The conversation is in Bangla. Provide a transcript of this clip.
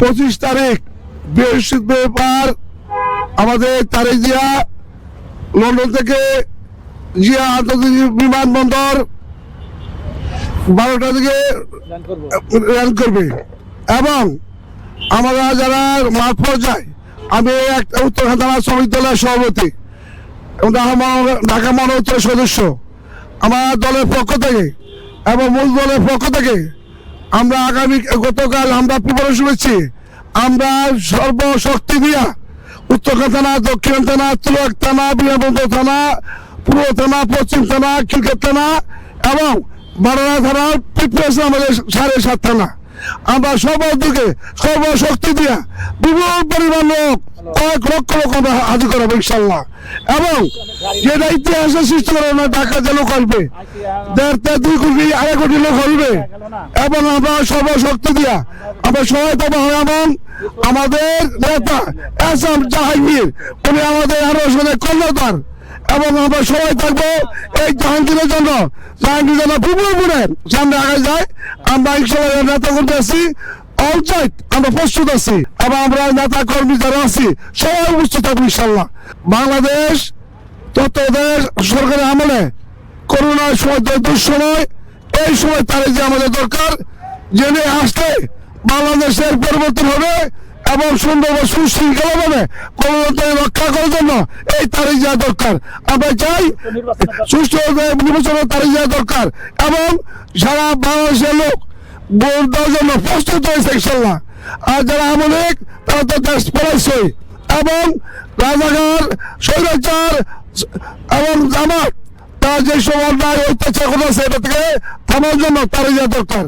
পঁচিশ তারিখ বৃহস্পতিবার আমাদের তারেক জিয়া লন্ডন থেকে জিয়া আন্তর্জাতিক বিমানবন্দর বারোটা থেকে র্যান করবে। এবং আমরা যারা মাঠ পর্যায়ে আমি একটা উত্তরখান থানা শ্রমিক দলের সভাপতি এবং ঢাকা মহানগর সদস্য। আমার দলের পক্ষ থেকে এবং মূল দলের পক্ষ থেকে আমরা আগামী গতকাল আমরা প্রিপারেশন হচ্ছি আমরা সর্বশক্তি দিয়া উত্তরখান থানা, দক্ষিণ থানা, তুলক থানা, বিমানবন্দর থানা, পূর্ব থানা, পশ্চিম থানা, ক্রিকেট থানা এবং বারোয়া থানার প্রিপারেশন আমাদের সাড়ে সাত থানা। আমরা সর্বদিকে সর্বশক্তি দিয়া বিপুল পরিমাণ লোক, কয়েক লক্ষ লোক আমরা হাজির করাবো ইনশাল্লাহ এবং যেটা ইতিহাসে সৃষ্টি করে না ঢাকা যে লোক আসবে দেড় থেকে দুই কোটি, আড়াই কোটি লোক আসবে এবং আমরা সর্বশক্তি দিয়া আমরা সহায়তা পাবো এবং আমাদের নেতা এস এম জাহাঙ্গীর, উনি আমাদের আরও কর্ণধার। এবং আমরা সবাই থাকব এই জাহাঙ্গীরের জন্য। জাহাঙ্গীর যেন বিপুলপুরে সামনে আগে যায়, আমরা ইনশাল্লাহ নেতা করতে আসছি। অল সাইড আমরা প্রস্তুত আছি। এবং আমরা নেতা কর্মী যারা আছি, সবাই উপস্থিত থাকব ইনশাল্লাহ। বাংলাদেশ, তত্ত্বাবধায়ক সরকারের আমলে করোনার সময় দুঃসময়, এই সময় তারে যে আমাদের দরকার, জেনে আসলে বাংলাদেশের পরিবর্তন হবে। এবং সুন্দর ও সুশৃঙ্খলা ভাবে গণতন্ত্র রক্ষা করার জন্য এই তারিখ যাওয়া দরকার। আমরা চাই সুষ্ঠু নির্বাচনের তারিখ যাওয়া দরকার এবং সারা বাংলাদেশের লোক ভোট দেওয়ার জন্য প্রস্তুত হয়েছে ইনশাল্লাহ আর যারা আমলিক তারা তো দেশ পড়াইছে এবং রাজাকার, স্বৈরাচার এবং জামাত, তারা যে সব অন্যায় অত্যাচার করেছে এটা থেকে থামার জন্য তারিখ যাওয়া দরকার।